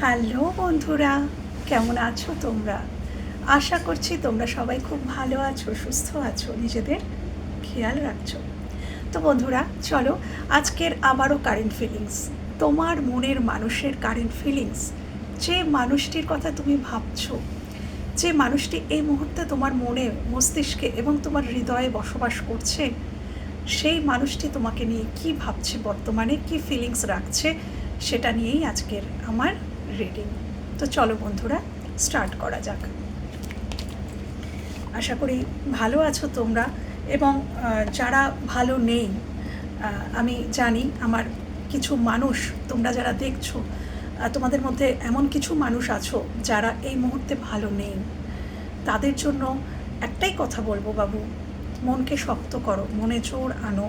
Hello বন্ধুরা, কেমন আছো তোমরা? আশা করছি তোমরা সবাই খুব ভালো আছো, সুস্থ আছো, নিজেদের খেয়াল রাখছো। তো বন্ধুরা, চলো আজকের আবারও কারেন্ট ফিলিংস তোমার মনের মানুষের কারেন্ট ফিলিংস যে মানুষটির কথা তুমি ভাবছ, যে মানুষটি এই মুহূর্তে তোমার মনে, মস্তিষ্কে এবং তোমার হৃদয়ে বসবাস করছে, সেই মানুষটি তোমাকে নিয়ে কি ভাবছে বর্তমানে, কি ফিলিংস রাখছে, সেটা নিয়েই আজকের আমার রিডিং তো চলো বন্ধুরা স্টার্ট করা যাক। আশা করি ভালো আছো তোমরা এবং যারা ভালো নেই আমি জানি আমার কিছু মানুষ, তোমরা যারা দেখছ তোমাদের মধ্যে এমন কিছু মানুষ আছো যারা এই মুহূর্তে ভালো নেই। তাদের জন্য একটাই কথা বলব বাবু, মনকে শক্ত করো, মনে জোর আনো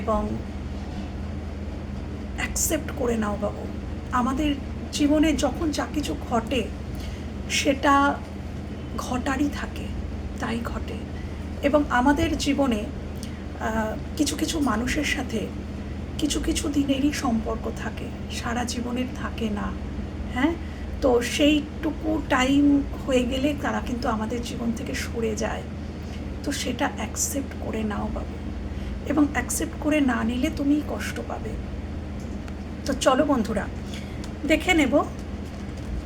এবং অ্যাকসেপ্ট করে নাও বাবু। আমাদের জীবনে যখন যা কিছু ঘটে, সেটা ঘটারই থাকে, তাই ঘটে। এবং আমাদের জীবনে কিছু কিছু মানুষের সাথে কিছু কিছু দিনেরই সম্পর্ক থাকে, সারা জীবনের থাকে না হ্যাঁ? তো সেইটুকু টাইম হয়ে গেলে তারা কিন্তু আমাদের জীবন থেকে সরে যায়। তো সেটা অ্যাকসেপ্ট করে নাও বাবু। এবং অ্যাকসেপ্ট করে না নিলে তুমিই কষ্ট পাবে। তো চলো বন্ধুরা দেখে নেব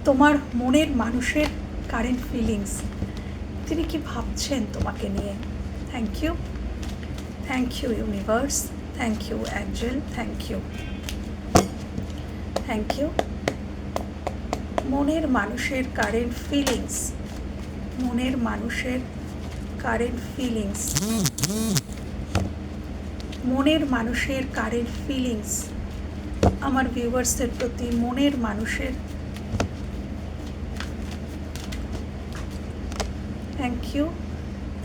তোমার মনের মানুষের কারেন্ট ফিলিংস তিনি কি ভাবছেন তোমাকে নিয়ে? Thank you thank you universe thank you angel thank you thank you মনের মানুষের কারেন্ট ফিলিংস মনের মানুষের কারেন্ট ফিলিংস মনের মানুষের কারেন্ট ফিলিংস আমার ভিউয়ার্সদের প্রতি মনের মানুষের thank you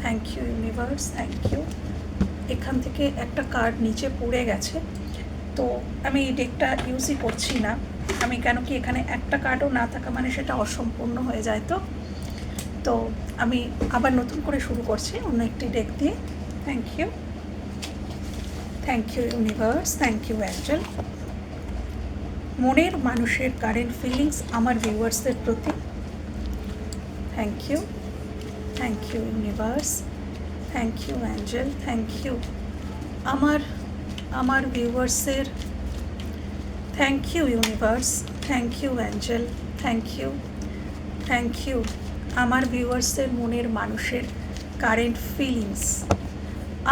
thank you universe thank you এখান থেকে একটা কার্ড নিচে পড়ে গেছে। তো আমি এই ডেকটা ইউজই করছি না। আমি কেন কি এখানে একটা কার্ডও না থাকা মানে সেটা অসম্পূর্ণ হয়ে যায় তো। তো আমি আবার নতুন করে শুরু করছি অন্য একটি ডেক দিয়ে। Thank you thank you universe thank you angel মনের মানুষের কারেন্ট ফিলিংস আমার ভিউয়ার্সদের প্রতি। Thank you thank you universe thank you angel thank you আমার আমার ভিউয়ার্সের thank you universe thank you angel thank you thank you আমার ভিউয়ার্সের মনের মানুষের কারেন্ট ফিলিংস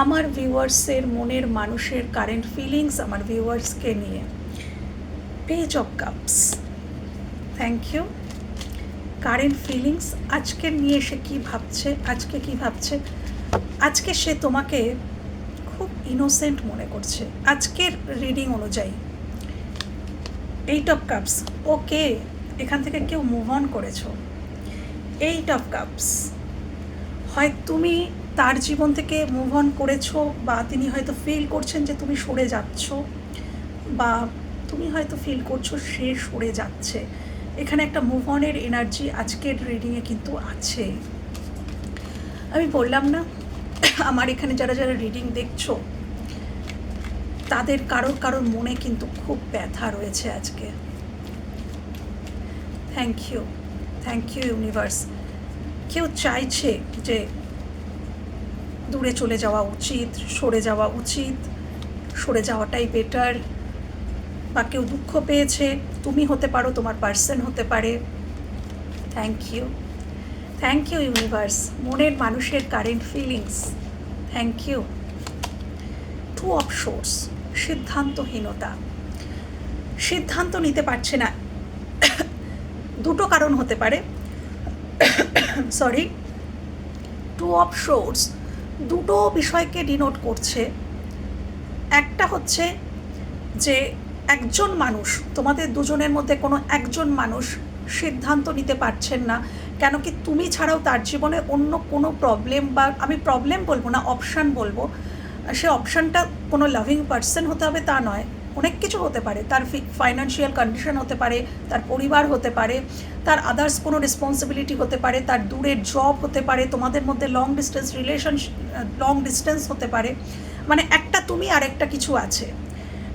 আমার ভিউয়ার্সের মনের মানুষের কারেন্ট ফিলিংস আমার ভিউয়ার্সকে নিয়ে। Page of cups thank you current feelings আজকে নিয়ে সে কী ভাবছে, আজকে কি ভাবছে? আজকে সে তোমাকে খুব ইনোসেন্ট মনে করছে। আজকের রিডিং অনুযায়ী। এইট অফ কাপস ওকে এখান থেকে কেউ মুভ অন করেছ। এইট অফ কাপস হয় তুমি তার জীবন থেকে মুভ অন করেছ বা তিনি হয়তো ফিল করছেন যে তুমি সরে যাচ্ছ বা তুমি হয়তো ফিল করছ সে সরে যাচ্ছে। এখানে একটা মুভ অনের এনার্জি আজকের রিডিংয়ে কিন্তু আছে। আমি বললাম না, আমার এখানে যারা যারা রিডিং দেখছ, তাদের কারোর কারোর মনে কিন্তু খুব ব্যথা রয়েছে আজকে। Thank you thank you universe কেউ চাইছে যে দূরে চলে যাওয়া উচিত, সরে যাওয়া উচিত, সরে যাওয়াটাই বেটার বা কেউ দুঃখ পেয়েছে, তুমি হতে পারো, তোমার পার্সন হতে পারে। Thank you thank you universe মনের মানুষের current feelings thank you two of swords সিদ্ধান্তহীনতা। সিদ্ধান্ত নিতে পারছে না। দুটো কারণ হতে পারে। সরি টু অফ সোর্স দুটো বিষয়কে ডিনোট করছে। একটা হচ্ছে যে একজন মানুষ, তোমাদের দুজনের মধ্যে কোনো একজন মানুষ সিদ্ধান্ত নিতে পারছেন না, কেন কি তুমি ছাড়াও তার জীবনে অন্য কোনো প্রবলেম বা আমি প্রবলেম বলব না অপশান বলব, সে অপশানটা কোনো লাভিং পার্সন হতে হবে তা নয়, অনেক কিছু হতে পারে, তার ফাইন্যান্সিয়াল কন্ডিশন হতে পারে, তার পরিবার হতে পারে, তার আদার্স কোনো রেসপন্সিবিলিটি হতে পারে, তার দূরের জব হতে পারে, তোমাদের মধ্যে long distance relation long distance হতে পারে মানে একটা তুমি আর একটা কিছু আছে।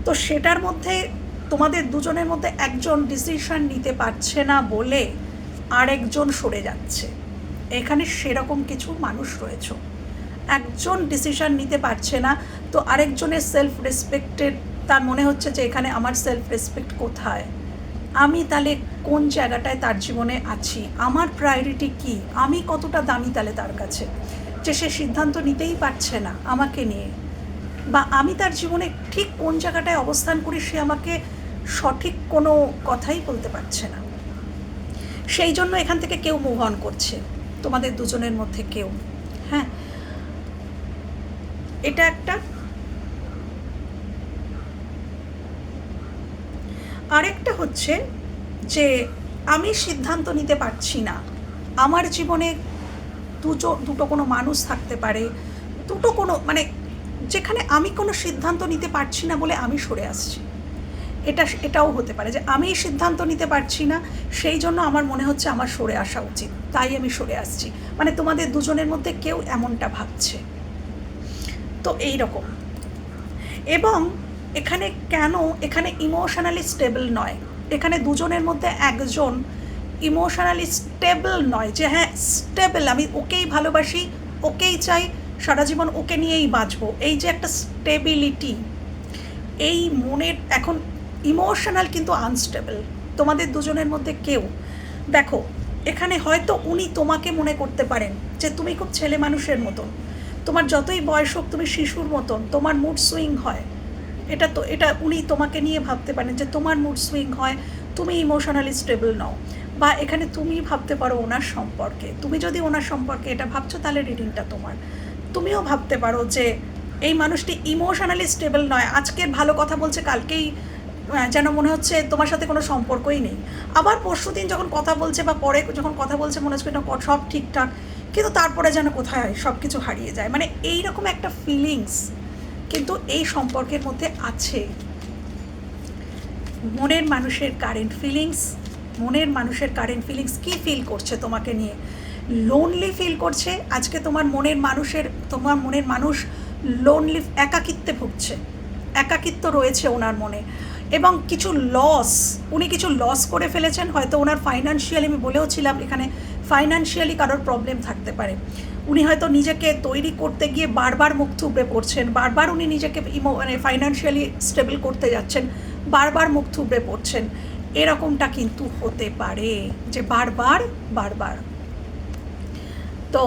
তো সেটার মধ্যে তোমাদের দুজনের মধ্যে একজন ডিসিশন নিতে পারছে না বলে আরেকজন সরে যাচ্ছে। এখানে সেরকম কিছু মানুষ রয়েছে। একজন ডিসিশন নিতে পারছে না, তো আরেকজনের সেলফ রেসপেক্টেড তার মনে হচ্ছে যে এখানে আমার সেলফ রেসপেক্ট কোথায়? আমি তাহলে কোন জায়গাটায় তার জীবনে আছি? আমার প্রায়োরিটি কি? আমি কতটা দামি তাহলে তার কাছে? যে সে সিদ্ধান্ত নিতেই পারছে না আমাকে নিয়ে। বা আমি তার জীবনে ঠিক কোন জায়গাটায় অবস্থান করি সে আমাকে সঠিক কোনো কথাই বলতে পারছে না। সেই জন্য এখান থেকে কেউ মুভ অন করছে, তোমাদের দুজনের মধ্যে কেউ। হ্যাঁ? এটা একটা। আরেকটা হচ্ছে যে আমি সিদ্ধান্ত নিতে পারছি না। আমার জীবনে দুটো দুটো কোনো মানুষ থাকতে পারে, দুটো কোনো মানে যেখানে আমি কোনো সিদ্ধান্ত নিতে পারছি না বলে আমি সরে আসছি। এটা, এটাও হতে পারে যে আমি সিদ্ধান্ত নিতে পারছি না, সেই জন্য আমার মনে হচ্ছে আমার সরে আসা উচিত। তাই আমি সরে আসছি। মানে তোমাদের দুজনের মধ্যে কেউ এমনটা ভাবছে। তো এই রকম। এবং এখানে কেন, এখানে ইমোশনালি স্টেবল নয়। এখানে দুজনের মধ্যে একজন ইমোশনালি স্টেবল নয় যে হ্যাঁ স্টেবল আমি ওকেই ভালোবাসি, ওকেই চাই সারা জীবন ওকে নিয়েই বাঁচবো। এই যে একটা স্টেবিলিটি এই মনের এখন ইমোশনাল কিন্তু আনস্টেবল তোমাদের দুজনের মধ্যে কেউ, দেখো, এখানে হয়তো উনি তোমাকে মনে করতে পারেন যে তুমি খুব ছেলে মানুষের মতন। তোমার যতই বয়স হোক, তুমি শিশুর মতন, তোমার মুড সুইং হয়। এটা তো, এটা উনি তোমাকে নিয়ে ভাবতে পারেন যে তোমার মুড সুইং হয়, তুমি ইমোশনালি স্টেবল নও। বা এখানে তুমি ভাবতে পারো ওনার সম্পর্কে। তুমি যদি ওনার সম্পর্কে এটা ভাবছ, তাহলে রিডিংটা তোমার। তুমিও ভাবতে পারো যে এই মানুষটি ইমোশনালি স্টেবল নয়। আজকের ভালো কথা বলছে, কালকেই যেন মনে হচ্ছে তোমার সাথে কোনো সম্পর্কই নেই। আবার পরশু দিন যখন কথা বলছে বা পরে যখন কথা বলছে, মনে হচ্ছে সব ঠিকঠাক। কিন্তু তারপরে যেন কোথায় সব কিছু হারিয়ে যায়। মানে এই রকম একটা ফিলিংস কিন্তু এই সম্পর্কের মধ্যে আছে। মনের মানুষের কারেন্ট ফিলিংস মনের মানুষের কারেন্ট ফিলিংস কী ফিল করছে তোমাকে নিয়ে? লোনলি ফিল করছে। আজকে তোমার মনের মানুষের, তোমার মনের মানুষ লোনলি একাকিত্বে ভুগছে। একাকিত্ব রয়েছে ওনার মনে। এবং কিছু লস উনি কিছু লস করে ফেলেছেন, হয়তো ওনার ফাইন্যান্সিয়ালি আমি বলেও ছিলাম এখানে ফাইন্যান্সিয়ালি কারোর প্রবলেম থাকতে পারে। উনি হয়তো নিজেকে তৈরি করতে গিয়ে বারবার মুখ থুবড়ে পড়ছেন, বারবার উনি নিজেকে ইমো মানে ফাইন্যান্সিয়ালি স্টেবল করতে যাচ্ছেন, বারবার মুখ থুবড়ে পড়ছেন। এরকমটা কিন্তু হতে পারে যে বারবার বারবার তো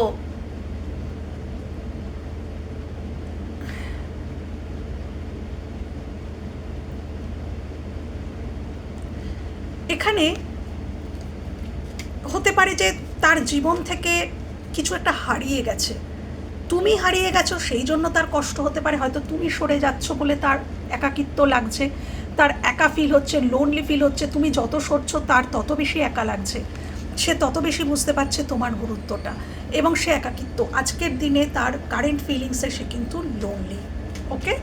এখানে হতে পারে যে তার জীবন থেকে কিছু একটা হারিয়ে গেছে। তুমি হারিয়ে গেছো, সেই জন্য তার কষ্ট হতে পারে। হয়তো তুমি সরে যাচ্ছ বলে তার একাকিত্ব লাগছে, তার একা ফিল হচ্ছে লোনলি ফিল হচ্ছে। তুমি যত সরছো তার তত বেশি একা লাগছে। সে তত বেশি বুঝতে পারছে তোমার গুরুত্বটা এবং সে একাকিত্ব। আজকের দিনে তার কারেন্ট ফিলিংসে সে কিন্তু লোনলি ওকে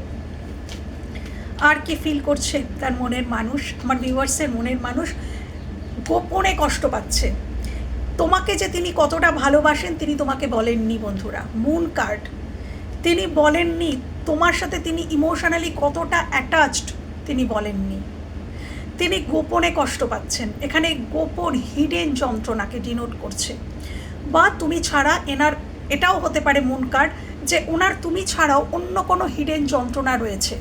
আর কি ফিল করছে তার মনের মানুষ, আমার ভিউয়ার্সের মনের মানুষ? গোপনে কষ্ট পাচ্ছে। তোমাকে যে তিনি কতটা ভালোবাসেন, তিনি তোমাকে বলেননি বন্ধুরা মুন কার্ড তিনি বলেননি, তোমার সাথে তিনি ইমোশনালি কতটা অ্যাটাচড তিনি বলেননি। তিনি গোপনে কষ্ট পাচ্ছেন। এখানে গোপন হিডেন যন্ত্রণাকে ডিনোট করছে। বা তুমি ছাড়া এনার, এটাও হতে পারে মুন কার্ড যে ওনার তুমি ছাড়াও অন্য কোনো হিডেন যন্ত্রণা রয়েছে।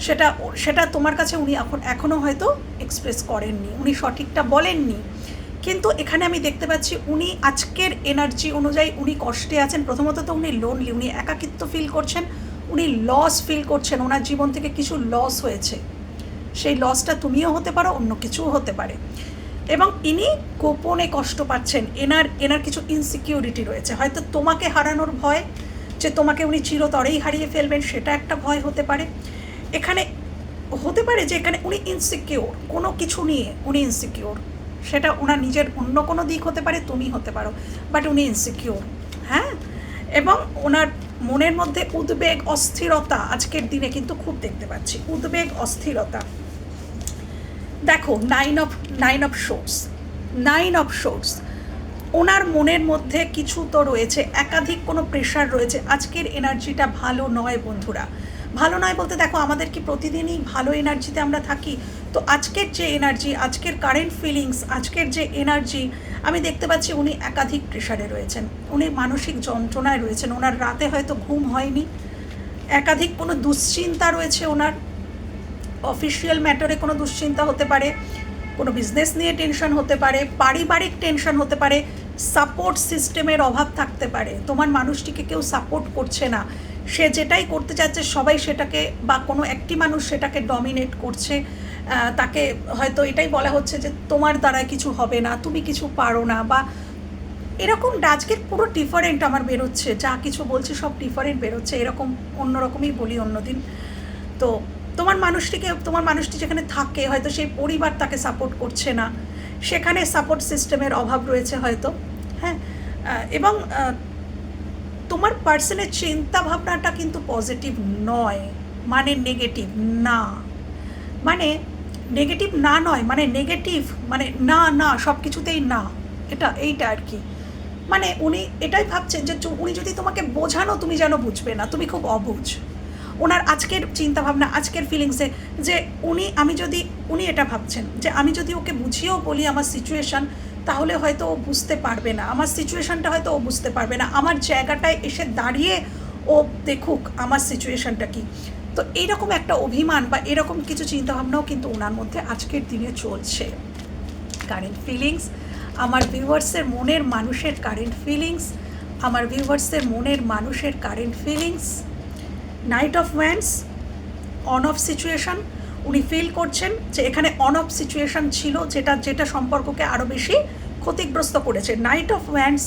সেটা সেটা তোমার কাছে উনি এখন এখনও হয়তো এক্সপ্রেস করেননি। উনি সঠিকটা বলেননি। কিন্তু এখানে আমি দেখতে পাচ্ছি উনি আজকের এনার্জি অনুযায়ী উনি কষ্টে আছেন। প্রথমত তো উনি লোনলি উনি একাকিত্ব ফিল করছেন, উনি লস ফিল করছেন, ওনার জীবন থেকে কিছু লস হয়েছে। সেই লসটা তুমিও হতে পারো, অন্য কিছুও হতে পারে। এবং ইনি গোপনে কষ্ট পাচ্ছেন, এনার এনার কিছু ইনসিকিউরিটি রয়েছে। হয়তো তোমাকে হারানোর ভয়, যে তোমাকে উনি চিরতরেই হারিয়ে ফেলবেন, সেটা একটা ভয় হতে পারে। এখানে হতে পারে যে এখানে উনি ইনসিকিওর কোনো কিছু নিয়ে উনি ইনসিকিওর সেটা ওনার নিজের অন্য কোনো দিক হতে পারে, তুমি হতে পারো। বাট উনি ইনসিকিওর হ্যাঁ? এবং ওনার মনের মধ্যে উদ্বেগ, অস্থিরতা, আজকের দিনে কিন্তু খুব দেখতে পাচ্ছি। উদ্বেগ, অস্থিরতা। দেখো nine of nine of swords nine of swords ওনার মনের মধ্যে কিছু তো রয়েছে, একাধিক কোনো প্রেশার রয়েছে। আজকের এনার্জিটা ভালো নয় বন্ধুরা। ভালো নয় বলতে দেখো, আমাদের কি প্রতিদিনই ভালো এনার্জিতে আমরা থাকি? তো আজকের যে এনার্জি আজকের কারেন্ট ফিলিংস আজকের যে এনার্জি আমি দেখতে পাচ্ছি উনি একাধিক প্রেশারে রয়েছেন। উনি মানসিক যন্ত্রণায় রয়েছেন। ওনার রাতে হয়তো ঘুম হয়নি। একাধিক কোনো দুশ্চিন্তা রয়েছে ওনার। অফিসিয়াল ম্যাটারে কোনো দুশ্চিন্তা হতে পারে, কোনো বিজনেস নিয়ে টেনশন হতে পারে, পারিবারিক টেনশন হতে পারে সাপোর্ট সিস্টেমের অভাব থাকতে পারে। তোমার মানুষটিকে কেউ সাপোর্ট করছে না। সে যেটাই করতে চাচ্ছে সবাই সেটাকে বা কোনো একটি মানুষ সেটাকে ডমিনেট করছে। তাকে হয়তো এটাই বলা হচ্ছে যে তোমার দ্বারা কিছু হবে না, তুমি কিছু পারো না বা এরকম আজকের পুরো ডিফারেন্ট আমার বেরোচ্ছে। যা কিছু বলছি সব ডিফারেন্ট বেরোচ্ছে। এরকম অন্যরকমই বলি অন্যদিন। তো তোমার মানুষটিকে, তোমার মানুষটি যেখানে থাকে, হয়তো সেই পরিবার তাকে সাপোর্ট করছে না। সেখানে সাপোর্ট সিস্টেমের অভাব রয়েছে হয়তো হ্যাঁ? এবং তোমার পার্সনের চিন্তা ভাবনাটা কিন্তু পজিটিভ নয় মানে নেগেটিভ না। মানে নেগেটিভ না নয় মানে নেগেটিভ মানে না না সব কিছুতেই না। এটা, এইটা আর কি। মানে উনি এটাই ভাবছেন যে, উনি যদি তোমাকে বোঝানো, তুমি যেন বুঝবে না, তুমি খুব অবুঝ। ওনার আজকের চিন্তাভাবনা, আজকের ফিলিংসে যে উনি, আমি যদি, উনি এটা ভাবছেন, যে আমি যদি ওকে বুঝিয়েও বলি আমার সিচুয়েশান তাহলে হয়তো ও বুঝতে পারবে না। আমার সিচুয়েশানটা হয়তো ও বুঝতে পারবে না। আমার জায়গাটায় এসে দাঁড়িয়ে ও দেখুক আমার সিচুয়েশানটা কি। তো এইরকম একটা অভিমান বা এরকম কিছু চিন্তাভাবনাও কিন্তু ওনার মধ্যে আজকের দিনে চলছে। কারেন্ট ফিলিংস আমার ভিউয়ার্সের মনের মানুষের কারেন্ট ফিলিংস আমার ভিউয়ার্সের মনের মানুষের current feelings knight of wands on off situation উনি ফিল করছেন যে এখানে অন অফ সিচুয়েশন ছিল, যেটা যেটা সম্পর্ককে আরও বেশি ক্ষতিগ্রস্ত করেছে। নাইট অফ ওয়ান্স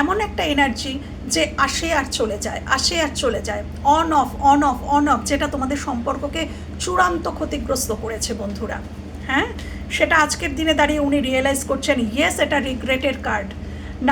এমন একটা এনার্জি যে আসে আর চলে যায়, আসে আর চলে যায়। On off on off on off যেটা তোমাদের সম্পর্ককে চূড়ান্ত ক্ষতিগ্রস্ত করেছে বন্ধুরা। হ্যাঁ? সেটা আজকের দিনে দাঁড়িয়ে উনি রিয়েলাইজ করছেন ইয়েস এটা রিগ্রেটের কার্ড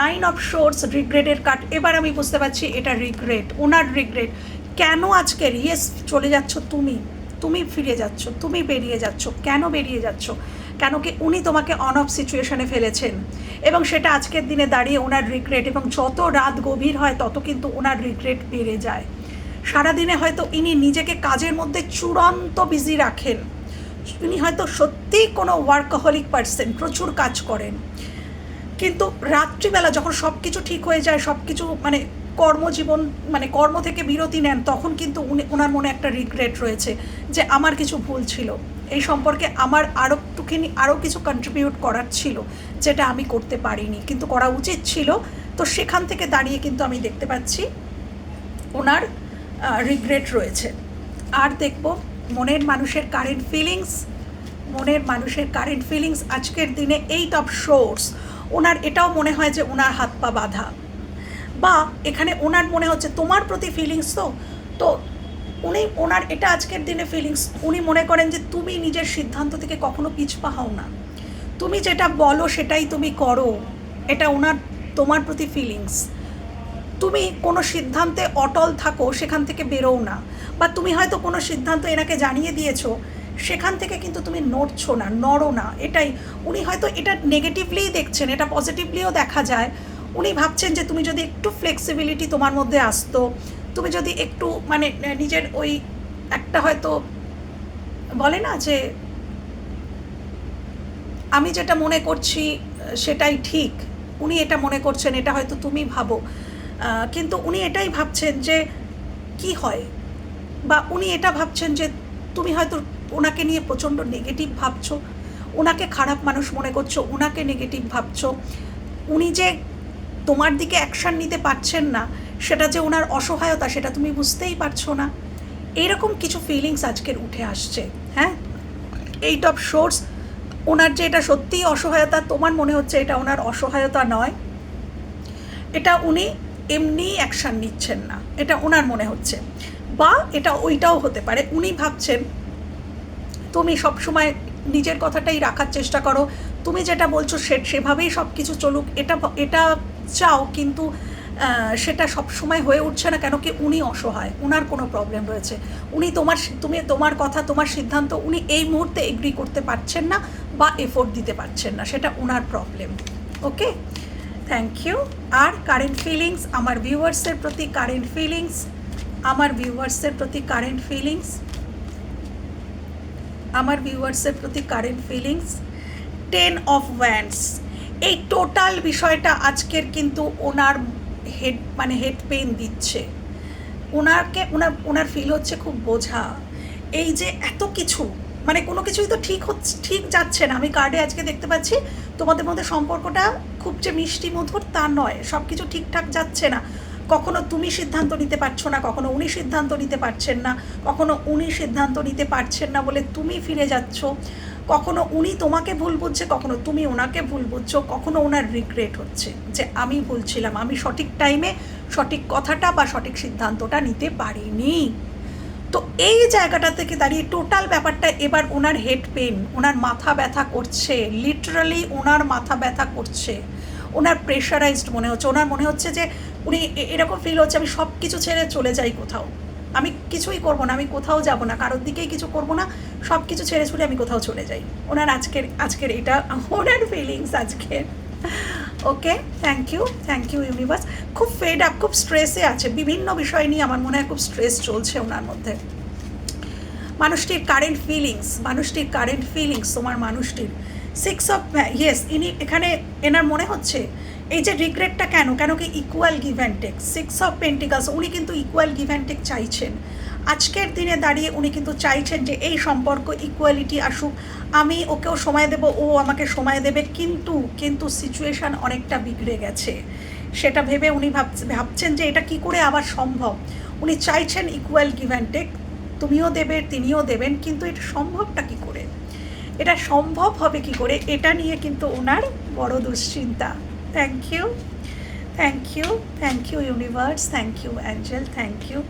নাইন অফ শোর্স রিগ্রেটের কার্ড এবার আমি বুঝতে পারছি, এটা রিগ্রেট ওনার রিগ্রেট কেন আজকের ইয়েস চলে যাচ্ছ তুমি? তুমি ফিরে যাচ্ছ, তুমি বেরিয়ে যাচ্ছ, কেন বেরিয়ে যাচ্ছ? কেন কি উনি তোমাকে অন অফ সিচুয়েশনে ফেলেছেন? এবং সেটা আজকের দিনে দাঁড়িয়ে ওনার রিগ্রেট এবং যত রাত গভীর হয়, তত কিন্তু ওনার রিগ্রেট বেড়ে যায়। সারাদিনে হয়তো ইনি নিজেকে কাজের মধ্যে চূড়ান্ত বিজি রাখেন। উনি হয়তো সত্যিই কোনো ওয়ার্কহলিক পার্সন প্রচুর কাজ করেন। কিন্তু রাত্রিবেলা যখন সব কিছু ঠিক হয়ে যায় সব কিছু মানে কর্মজীবন মানে কর্ম থেকে বিরতি নেন, তখন কিন্তু উনি ওনার মনে একটা রিগ্রেট রয়েছে যে আমার কিছু ভুল ছিল। এই সম্পর্কে আমার আরও একটুখানি আরও কিছু কন্ট্রিবিউট করার ছিল যেটা আমি করতে পারিনি। কিন্তু করা উচিত ছিল। তো সেখান থেকে দাঁড়িয়ে কিন্তু আমি দেখতে পাচ্ছি ওনার রিগ্রেট রয়েছে। আর দেখব মনের মানুষের কারেন্ট ফিলিংস মনের মানুষের কারেন্ট ফিলিংস আজকের দিনে এইট অফ শোর্স ওনার এটাও মনে হয় যে ওনার হাত পা বাঁধা। বা এখানে ওনার মনে হচ্ছে তোমার প্রতি ফিলিংস তো। তো উনি, ওনার এটা আজকের দিনে ফিলিংস উনি মনে করেন যে তুমি নিজের সিদ্ধান্ত থেকে কখনো পিছপা হও না। তুমি যেটা বলো সেটাই তুমি করো। এটা ওনার, তোমার প্রতি ফিলিংস তুমি কোনো সিদ্ধান্তে অটল থাকো, সেখান থেকে বেরোও না। বা তুমি হয়তো কোনো সিদ্ধান্ত এনাকে জানিয়ে দিয়েছ সেখান থেকে কিন্তু তুমি নড়ছো না, নড়ো না। এটাই, উনি হয়তো এটা নেগেটিভলিই দেখছেন, এটা পজিটিভলিও দেখা যায়। উনি ভাবছেন যে তুমি যদি একটু ফ্লেক্সিবিলিটি তোমার মধ্যে আসতো, তুমি যদি একটু মানে নিজের ওই একটা হয়তো, বলে না যে, আমি যেটা মনে করছি সেটাই ঠিক। উনি এটা মনে করছেন, এটা হয়তো তুমি ভাবো। কিন্তু উনি এটাই ভাবছেন যে, কি হয়? বা উনি এটা ভাবছেন যে, তুমি হয়তো ওনাকে নিয়ে প্রচণ্ড নেগেটিভ ভাবছ, ওনাকে খারাপ মানুষ মনে করছ, ওনাকে নেগেটিভ ভাবছ। উনি যে তোমার দিকে অ্যাকশান নিতে পারছেন না, সেটা যে ওনার অসহায়তা, সেটা তুমি বুঝতেই পারছ না। এরকম কিছু ফিলিংস আজকের উঠে আসছে হ্যাঁ? এইট অফ সোর্স ওনার যে এটা সত্যিই অসহায়তা, তোমার মনে হচ্ছে এটা ওনার অসহায়তা নয়। এটা উনি এমনিই অ্যাকশান নিচ্ছেন না, এটা ওনার মনে হচ্ছে। বা এটা ওইটাও হতে পারে, উনি ভাবছেন তুমি সবসময় নিজের কথাটাই রাখার চেষ্টা করো। তুমি যেটা বলছো সে, সেভাবেই সব কিছু চলুক। এটা এটা চাও কিন্তু সেটা সব সময় হয়ে উঠছে না কেন কি উনি অসহায়। উনার কোনো প্রবলেম রয়েছে। উনি তোমার তুমি তোমার কথা, তোমার সিদ্ধান্ত উনি এই মুহূর্তে এগ্রি করতে পারছেন না বা এফোর্ট দিতে পারছেন না। সেটা ওনার প্রবলেম ওকে থ্যাংক ইউ আর কারেন্ট ফিলিংস আমার ভিউয়ার্সের প্রতি কারেন্ট ফিলিংস আমার ভিউয়ার্সের প্রতি কারেন্ট ফিলিংস আমার ভিউয়ার্সের প্রতি current feelings ten of wands এই টোটাল বিষয়টা আজকের কিন্তু ওনার হেড মানে হেড পেন দিচ্ছে। ওনাকে, ওনার ওনার ফিল হচ্ছে খুব বোঝা। এই যে এত কিছু মানে কোনো কিছুই তো ঠিক হচ্ছে, ঠিক যাচ্ছে না। আমি কার্ডে আজকে দেখতে পাচ্ছি, তোমাদের মধ্যে সম্পর্কটা খুব যে মিষ্টি মধুর তা নয়। সব কিছু ঠিকঠাক যাচ্ছে না। কখনো তুমি সিদ্ধান্ত নিতে পারছ না, কখনো উনি সিদ্ধান্ত নিতে পারছেন না, কখনো উনি সিদ্ধান্ত নিতে পারছেন না বলে তুমি ফিরে যাচ্ছ, কখনো উনি তোমাকে ভুল বুঝছে, কখনো তুমি ওনাকে ভুল বুঝছ, কখনো ওনার রিগ্রেট হচ্ছে যে আমি ভুল ছিলাম আমি সঠিক টাইমে সঠিক কথাটা বা সঠিক সিদ্ধান্তটা নিতে পারিনি। তো এই জায়গাটা থেকে দাঁড়িয়ে টোটাল ব্যাপারটা এবার ওনার হেড পেন ওনার মাথা ব্যথা করছে লিটারালি ওনার মাথা ব্যথা করছে। ওনার প্রেশারাইজড মনে হচ্ছে, ওনার মনে হচ্ছে যে উনি এরকম ফিল হচ্ছে, আমি সব কিছু ছেড়ে চলে যাই কোথাও। আমি কিছুই করব না, আমি কোথাও যাব না, কারোর দিকেই কিছু করব না সব কিছু ছেড়ে ছুড়ে আমি কোথাও চলে যাই। ওনার আজকের আজকের এটা, ওনার ফিলিংস আজকের। Okay thank you thank you universe খুব ফেড আপ খুব স্ট্রেসে আছে, বিভিন্ন বিষয় নিয়ে আমার মনে হয় খুব স্ট্রেস চলছে ওনার মধ্যে। মানুষটির কারেন্ট ফিলিংস মানুষটির কারেন্ট ফিলিংস তোমার মানুষটির। সিক্স অফ ইয়েস ইনি এখানে এনার মনে হচ্ছে, এই যে রিগ্রেটটা কেন? কেন কি equal give and take six of pentacles উনি কিন্তু ইকুয়াল গিভ অ্যান্ড টেক চাইছেন। আজকের দিনে দাঁড়িয়ে উনি কিন্তু চাইছেন যে এই সম্পর্ক ইকুয়ালিটি আসুক। আমি ওকেও সময় দেব, ও আমাকে সময় দেবে, কিন্তু কিন্তু সিচুয়েশান অনেকটা বিগড়ে গেছে। সেটা ভেবে উনি ভাবছে, ভাবছেন যে এটা কি করে আবার সম্ভব? উনি চাইছেন ইকুয়াল গিভ অ্যান্ড টেক তুমিও দেবে, তিনিও দেবেন, কিন্তু এটা সম্ভবটা কি করে? এটা সম্ভব হবে কি করে? এটা নিয়ে কিন্তু ওনার বড় দুশ্চিন্তা। Thank you thank you thank you universe thank you angel thank you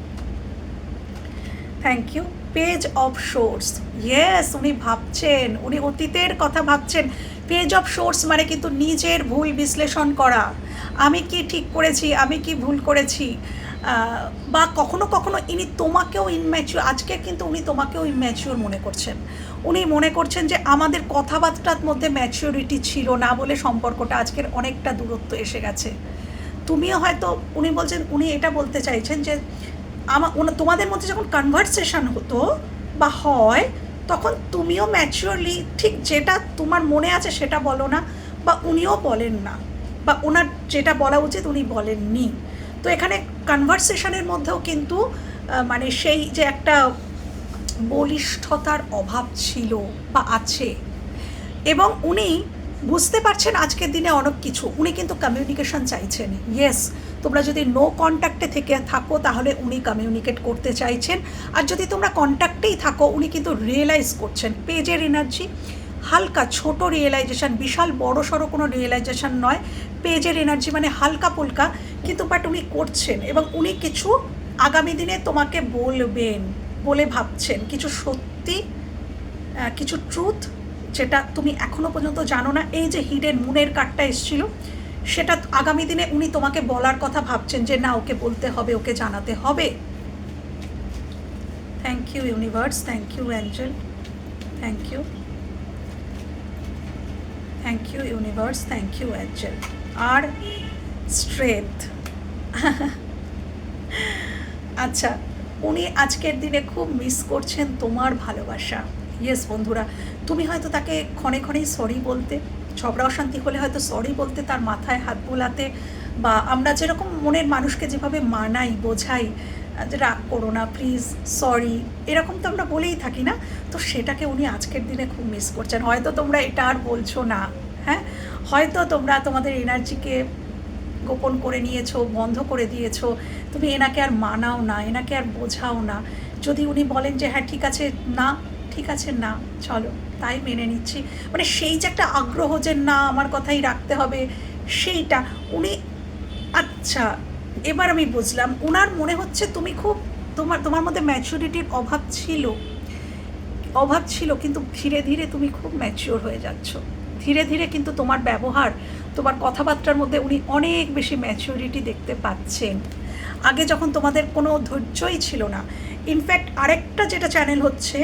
thank you page of swords yes উনি ভাবছেন। উনি অতীতের কথা ভাবছেন। পেজ অফ সোর্স মানে কিন্তু নিজের ভুল বিশ্লেষণ করা। আমি কি ঠিক করেছি? আমি কি ভুল করেছি? বা কখনো কখনো ইনি তোমাকেও ইনম্যাচিউর আজকে কিন্তু উনি তোমাকেও ইনম্যাচিউর মনে করছেন। উনি মনে করছেন যে আমাদের কথাবার্তার মধ্যে ম্যাচিউরিটি ছিল না বলে সম্পর্কটা আজকের অনেকটা দূরত্ব এসে গেছে। তুমিও হয়তো, উনি বলছেন, উনি এটা বলতে চাইছেন যে আমার তোমাদের মধ্যে যখন কনভারসেশন হতো বা হয়, তখন তুমিও ম্যাচিওরলি ঠিক যেটা তোমার মনে আছে সেটা বলো না বা উনিও বলেন না বা ওনার যেটা বলা উচিত উনি বলেননি। তো এখানে কনভারসেশনের মধ্যেও কিন্তু মানে সেই যে একটা বলিষ্ঠতার অভাব ছিল বা আছে। এবং উনি বুঝতে পারছেন আজকের দিনে অনেক কিছু। উনি কিন্তু কমিউনিকেশন চাইছেন। ইয়েস তোমরা যদি নো কন্ট্যাক্টে থেকে থাকো, তাহলে উনি কমিউনিকেট করতে চাইছেন। আর যদি তোমরা কন্ট্যাক্টেই থাকো, উনি কিন্তু রিয়েলাইজ করছেন। পেজের এনার্জি হালকা, ছোট রিয়েলাইজেশন বিশাল, বড়, সড়ো কোনো রিয়েলাইজেশন নয়। পেজের এনার্জি মানে হালকা পুলকা, কিন্তু বাট উনি করছেন। এবং উনি কিছু আগামী দিনে তোমাকে বলবেন। বলে ভাবছেন, কিছু সত্যি কিছু ট্রুথ যেটা তুমি এখনও পর্যন্ত জানো না। এই যে হিডেন মুনের কার্ডটা এসেছিল, সেটা আগামী দিনে উনি তোমাকে বলার কথা ভাবছেন যে না, ওকে বলতে হবে, ওকে জানাতে হবে। Thank you universe thank you angel thank you thank you universe thank you angel আর স্ট্রেথ আচ্ছা উনি আজকের দিনে খুব মিস করছেন তোমার ভালোবাসা। ইয়েস বন্ধুরা, তুমি হয়তো তাকে ক্ষণে ক্ষণেই সরি বলতে, ঝগড়া অশান্তি হলে হয়তো সরি বলতে তার মাথায় হাত বোলাতে, বা আমরা যেরকম মনের মানুষকে যেভাবে মানাই, বোঝাই যে রাগ করো না প্লিজ সরি এরকম তো আমরা বলেই থাকি না, তো সেটাকে উনি আজকের দিনে খুব মিস করছেন। হয়তো তোমরা এটা আর বলছো না হ্যাঁ? হয়তো তোমরা তোমাদের এনার্জিকে গোপন করে নিয়েছো, বন্ধ করে দিয়েছ, তুমি এনাকে আর মানাও না, এনাকে আর বোঝাও না। যদি উনি বলেন যে হ্যাঁ ঠিক আছে, না, ঠিক আছে, না, চলো, তাই মেনে নিচ্ছি। মানে সেই যে একটা আগ্রহ যে, না, আমার কথাই রাখতে হবে, সেইটা উনি আচ্ছা এবার আমি বুঝলাম ওনার মনে হচ্ছে তুমি খুব, তোমার তোমার মধ্যে ম্যাচুরিটির অভাব ছিল। অভাব ছিল, কিন্তু ধীরে ধীরে তুমি খুব ম্যাচিওর হয়ে যাচ্ছ। ধীরে ধীরে কিন্তু তোমার ব্যবহার তোমার কথাবার্তার মধ্যে উনি অনেক বেশি ম্যাচিউরিটি দেখতে পাচ্ছেন। আগে যখন তোমাদের কোনো ধৈর্যই ছিল না ইনফ্যাক্ট আরেকটা যেটা চ্যানেল হচ্ছে,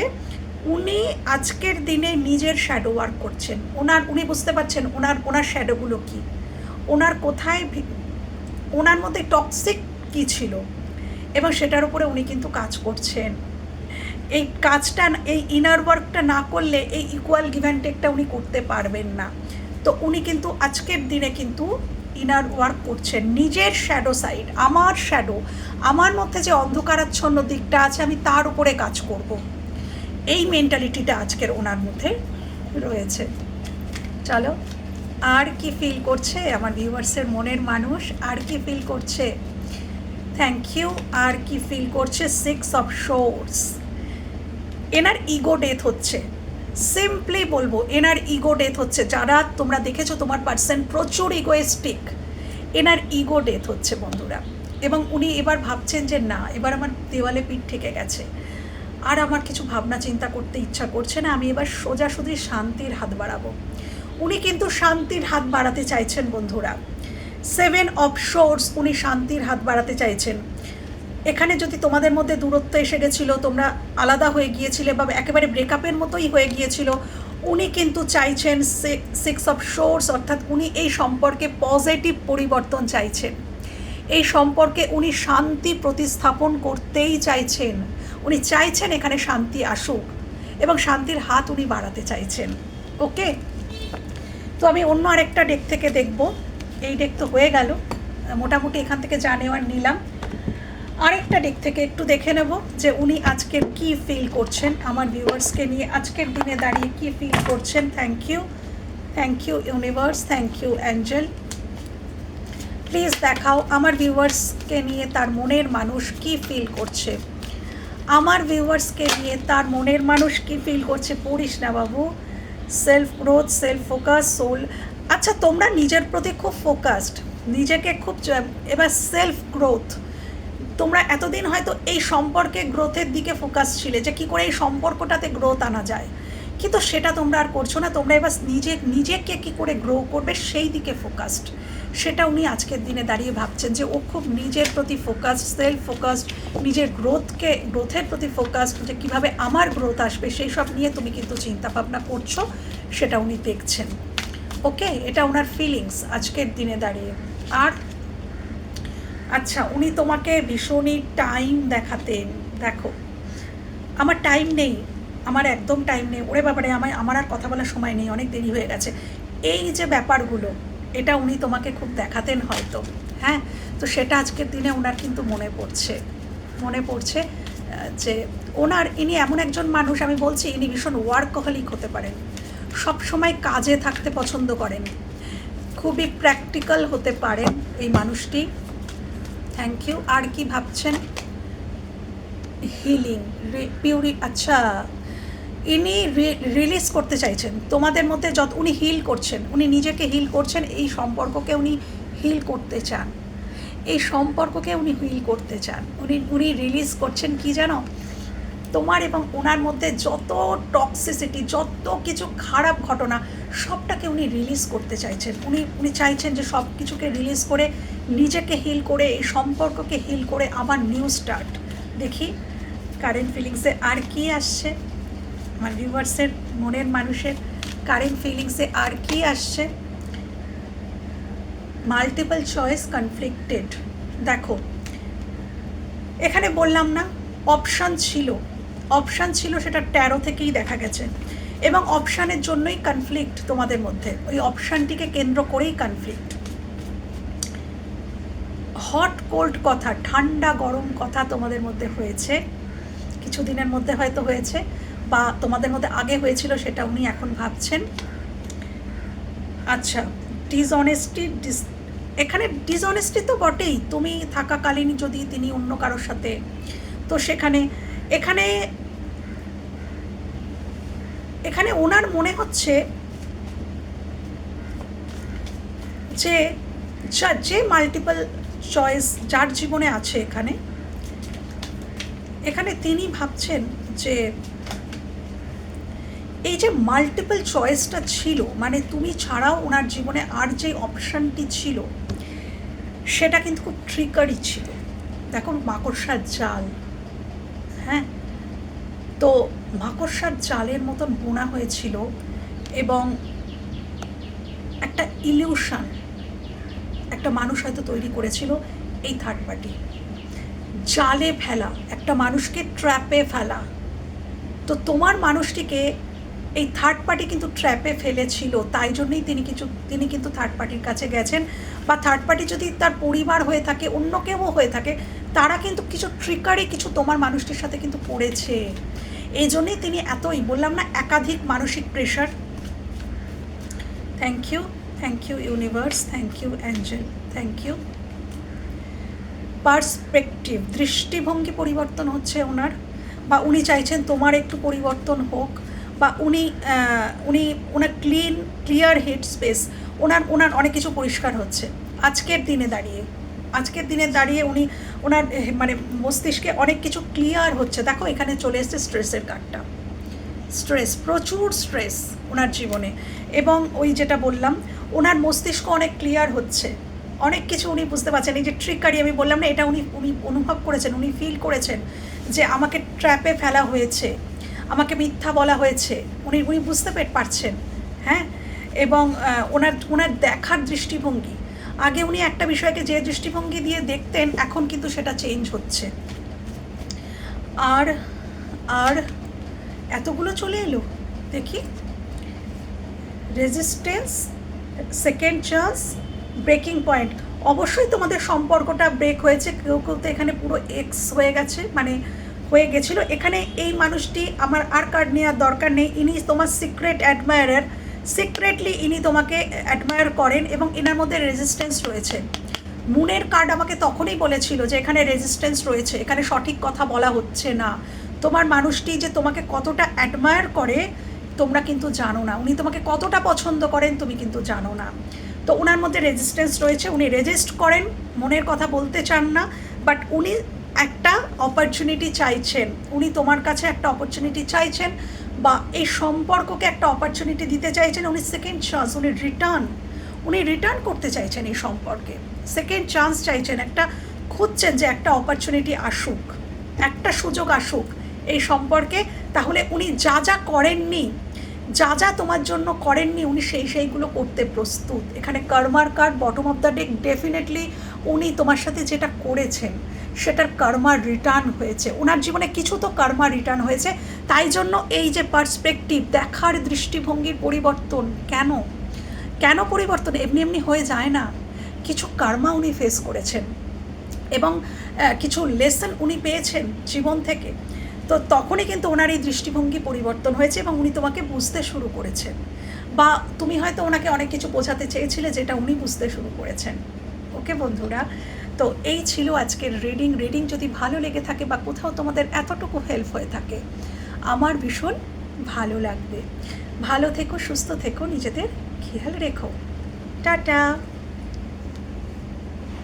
উনি আজকের দিনে নিজের শ্যাডো ওয়ার্ক করছেন। ওনার, উনি বুঝতে পারছেন ওনার ওনার শ্যাডোগুলো কী। ওনার কোথায় ওনার মধ্যে টক্সিক কী ছিল। এবং সেটার উপরে উনি কিন্তু কাজ করছেন। এই কাজটা, এই ইনার ওয়ার্কটা না করলে এই ইকুয়াল গিভ অ্যান্ড টেকটা উনি করতে পারবেন না। তো উনি কিন্তু আজকের দিনে কিন্তু ইনার ওয়ার্ক করছেন। নিজের শ্যাডো সাইড আমার শ্যাডো আমার মধ্যে যে অন্ধকারাচ্ছন্ন দিকটা আছে, আমি তার উপরে কাজ করব। এই মেন্টালিটিটা আজকের ওনার মধ্যে রয়েছে। চলো, আর কি ফিল করছে আমার ভিউয়ার্সের মনের মানুষ? আর কি ফিল করছে? থ্যাংক ইউ আর কি ফিল করছে? সিক্স অফ শোর্স এনার ইগো ডেথ হচ্ছে। সিম্পলি বলব, এনার ইগো ডেথ হচ্ছে, যারা তোমরা দেখেছ তোমার পার্সন প্রচুর ইগোয়েস্টিক এনার ইগো ডেথ হচ্ছে বন্ধুরা। এবং উনি এবার ভাবছেন যে না, এবার আমার দেওয়ালে পিঠ ঠেকে গেছে। আর আমার কিছু ভাবনা চিন্তা করতে ইচ্ছা করছে না, আমি এবার সোজাসুজি শান্তির হাত বাড়াবো। উনি কিন্তু শান্তির হাত বাড়াতে চাইছেন বন্ধুরা। সেভেন অফ শোর্স উনি শান্তির হাত বাড়াতে চাইছেন। এখানে যদি তোমাদের মধ্যে দূরত্ব এসে গেছিল, তোমরা আলাদা হয়ে গিয়েছিলে বা একেবারে ব্রেকআপের মতোই হয়ে গিয়েছিল, উনি কিন্তু চাইছেন সিক্স অফ শোর্স অর্থাৎ উনি এই সম্পর্কে পজিটিভ পরিবর্তন চাইছেন। এই সম্পর্কে উনি শান্তি প্রতিস্থাপন করতেই চাইছেন। উনি চাইছেন এখানে শান্তি আসুক এবং শান্তির হাত উনি বাড়াতে চাইছেন। ওকে তো আমি অন্য আরেকটা ডেক থেকে দেখব। এই ডেক তো হয়ে গেল। মোটামুটি এখান থেকে যা নেওয়ার নিলাম। আরেকটা দিক থেকে একটু দেখে নেব যে উনি আজকের কি ফিল করছেন আমার ভিউয়ার্সকে নিয়ে। আজকের দিনে দাঁড়িয়ে কি ফিল করছেন? Thank you thank you universe thank you angel please দেখাও আমার ভিউয়ার্সকে নিয়ে তার মনের মানুষ কি ফিল করছে? আমার ভিউয়ার্সকে নিয়ে তার মনের মানুষ কি ফিল করছে? পড়িস না বাবু। Self growth self focus soul আচ্ছা তোমরা নিজের প্রতি খুব ফোকাসড নিজেকে খুব এবার সেলফ গ্রোথ তোমরা এতদিন হয়তো এই সম্পর্কে গ্রোথের দিকে ফোকাস ছিলে যে কি করে এই সম্পর্কটাতে গ্রোথ আনা যায়। কিন্তু সেটা তোমরা আর করছ না, তোমরা এবার নিজে, নিজেকে কি করে গ্রো করবে সেই দিকে ফোকাসড সেটা উনি আজকের দিনে দাঁড়িয়ে ভাবছেন যে ও খুব নিজের প্রতি ফোকাস সেলফ ফোকাসড নিজের গ্রোথকে গ্রোথের প্রতি ফোকাসড যে কীভাবে আমার গ্রোথ আসবে সেই সব নিয়ে তুমি কিন্তু চিন্তা ভাবনা করছ, সেটা উনি দেখছেন। ওকে এটা ওনার ফিলিংস আজকের দিনে দাঁড়িয়ে। আর আচ্ছা উনি তোমাকে ভীষণই টাইম দেখাতেন। দেখো, আমার টাইম নেই, আমার একদম টাইম নেই। ওরে ব্যাপারে আমার আমার আর কথা বলার সময় নেই, অনেক দেরি হয়ে গেছে। এই যে ব্যাপারগুলো, এটা উনি তোমাকে খুব দেখাতেন হয়তো হ্যাঁ? তো সেটা আজকের দিনে ওনার কিন্তু মনে পড়ছে মনে পড়ছে যে ওনার, ইনি এমন একজন মানুষ, আমি বলছি ইনি ভীষণ ওয়ার্কহলিক হতে পারেন। সব সময় কাজে থাকতে পছন্দ করেন। খুবই প্র্যাকটিক্যাল হতে পারেন এই মানুষটি। থ্যাংক ইউ আর কি ভাবছেন? হিলিং পিউরি আচ্ছা ইনি রিলিজ করতে চাইছেন। তোমাদের মধ্যে যত, উনি হিল করছেন, উনি নিজেকে হিল করছেন, এই সম্পর্ককে উনি হিল করতে চান। এই সম্পর্ককে উনি হিল করতে চান। উনি উনি রিলিজ করছেন কি জানো? তোমার এবং ওনার মধ্যে যত টক্সিসিটি যত কিছু খারাপ ঘটনা সবটাকে উনি রিলিজ করতে চাইছেন। উনি উনি চাইছেন যে সব কিছুকে রিলিজ করে নিজেকে হিল করে, এই সম্পর্ককে হিল করে আবার নিউ স্টার্ট দেখি কারেন্ট ফিলিংসে আর কি আসছে? আমার ভিউয়ার্সের মনের মানুষের কারেন্ট ফিলিংসে আর কি আসছে? মাল্টিপল চয়েস কনফ্লিক্টেড দেখো, এখানে বললাম না অপশান ছিল। অপশান ছিল সেটা ট্যারো থেকেই দেখা গেছে। এবং অপশানের জন্যই কনফ্লিক্ট তোমাদের মধ্যে। ওই অপশানটিকে কেন্দ্র করেই কনফ্লিক্ট হট কোল্ড কথা, ঠান্ডা, গরম কথা তোমাদের মধ্যে হয়েছে। কিছুদিনের মধ্যে হয়তো হয়েছে, বা তোমাদের মধ্যে আগে হয়েছিল সেটা উনি এখন ভাবছেন। আচ্ছা ডিসঅনেস্টি ডিস এখানে ডিসঅনেস্টি তো বটেই। তুমি থাকাকালীন যদি তিনি অন্য কারোর সাথে, তো সেখানে, এখানে এখানে ওনার মনে হচ্ছে যে যে মাল্টিপল চয়েস যার জীবনে আছে এখানে এখানে তিনি ভাবছেন যে, এই যে মাল্টিপল চয়েসটা ছিল মানে তুমি ছাড়াও ওনার জীবনে আর যে অপশানটি ছিল, সেটা কিন্তু খুব ট্রিকারি ছিল। দেখো মাকড়সার জাল হ্যাঁ? তো মাকড়সার জালের মতন বোনা হয়েছিল এবং একটা ইলিউশন একটা মানুষ হয়তো তৈরি করেছিল এই থার্ড পার্টি জালে ফেলা, একটা মানুষকে ট্র্যাপে ফেলা। তো তোমার মানুষটিকে এই থার্ড পার্টি কিন্তু ট্র্যাপে ফেলেছিল, তাই জন্যই তিনি কিছু, তিনি কিন্তু থার্ড পার্টির কাছে গেছেন। বা থার্ড পার্টি যদি তার পরিবার হয়ে থাকে, অন্য কেউ হয়ে থাকে, তারা কিন্তু কিছু ট্রিকারি কিছু তোমার মানুষটির সাথে কিন্তু পড়েছে এই জন্যই তিনি এতই, বললাম না, একাধিক মানসিক pressure thank you thank you universe thank you angel thank you perspective দৃষ্টিভঙ্গি পরিবর্তন হচ্ছে ওনার, বা উনি চাইছেন তোমার একটু পরিবর্তন হোক, বা উনি উনি, ওনার ক্লিন ক্লিয়ার হেড স্পেস ওনার ওনার অনেক কিছু পরিষ্কার হচ্ছে। আজকের দিনে দাঁড়িয়ে। আজকের দিনে দাঁড়িয়ে উনি ওনার মানে মস্তিষ্কে অনেক কিছু ক্লিয়ার হচ্ছে। দেখো, এখানে চলে এসছে স্ট্রেসের কার্ডটা। স্ট্রেস, প্রচুর স্ট্রেস ওনার জীবনে। এবং ওই যেটা বললাম, ওনার মস্তিষ্ক অনেক ক্লিয়ার হচ্ছে। অনেক কিছু উনি বুঝতে পারছেন। এই যে ট্রিকারি আমি বললাম না, এটা উনি উনি অনুভব করেছেন, উনি ফিল করেছেন যে আমাকে ট্র্যাপে ফেলা হয়েছে, আমাকে মিথ্যা বলা হয়েছে। উনি উনি বুঝতে পারছেন হ্যাঁ? এবং ওনার ওনার দেখার দৃষ্টিভঙ্গি আগে উনি একটা বিষয়কে যে দৃষ্টিভঙ্গি দিয়ে দেখতেন, এখন কিন্তু সেটা চেঞ্জ হচ্ছে। আর আর এতগুলো চলে এলো? দেখি। Resistance second chance breaking point অবশ্যই তোমাদের সম্পর্কটা ব্রেক হয়েছে। কেউ কেউ তো এখানে পুরো এক্স হয়ে গেছে মানে হয়ে গেছিল। এখানে এই মানুষটি আমার আর কার্ড নেওয়ার দরকার নেই। ইনি তোমার সিক্রেট অ্যাডমায়ারার সিক্রেটলি ইনি তোমাকে অ্যাডমায়ার করেন এবং এনার মধ্যে রেজিস্ট্যান্স রয়েছে। মুনের কার্ড আমাকে তখনই বলেছিল যে এখানে রেজিস্ট্যান্স রয়েছে, এখানে সঠিক কথা বলা হচ্ছে না। তোমার মানুষটি যে তোমাকে কতটা অ্যাডমায়ার করে, তোমরা কিন্তু জানো না। উনি তোমাকে কতটা পছন্দ করেন, তুমি কিন্তু জানো না। তো ওনার মধ্যে রেজিস্ট্যান্স রয়েছে। উনি রেজিস্ট করেন, মনের কথা বলতে চান না বাট উনি একটা অপরচুনিটি চাইছেন। উনি তোমার কাছে একটা অপরচুনিটি চাইছেন। বা এই সম্পর্ককে একটা অপরচুনিটি দিতে চাইছেন, উনি সেকেন্ড চান্স উনি রিটার্ন উনি রিটার্ন করতে চাইছেন এই সম্পর্কে। সেকেন্ড চান্স চাইছেন, একটা খুঁজছেন যে একটা অপরচুনিটি আসুক, একটা সুযোগ আসুক এই সম্পর্কে। তাহলে উনি যা যা করেননি, যা যা তোমার জন্য করেননি, উনি সেই সেইগুলো করতে প্রস্তুত। এখানে কর্মার card bottom of the deck definitely উনি তোমার সাথে যেটা করেছেন সেটার কর্মার রিটার্ন হয়েছে। ওনার জীবনে কিছু তো কর্মা রিটার্ন হয়েছে। তাই জন্য এই যে পার্সপেক্টিভ দেখার দৃষ্টিভঙ্গির পরিবর্তন, কেন? কেন পরিবর্তন? এমনি এমনি হয়ে যায় না। কিছু কর্মা উনি ফেস করেছেন। এবং কিছু লেসন উনি পেয়েছেন জীবন থেকে। তো তখনই কিন্তু ওনার এই দৃষ্টিভঙ্গি পরিবর্তন হয়েছে এবং উনি তোমাকে বুঝতে শুরু করেছেন। বা তুমি হয়তো ওনাকে অনেক কিছু বোঝাতে চেয়েছিলে যেটা উনি বুঝতে শুরু করেছেন। ওকে বন্ধুরা তো এই ছিল আজকের রিডিং রিডিং যদি ভালো লেগে থাকে বা কোথাও তোমাদের এতটুকু হেল্প হয়ে থাকে, আমার ভীষণ ভালো লাগবে। ভালো থেকো, সুস্থ থেকো, নিজেদের খেয়াল রেখো। টাটা!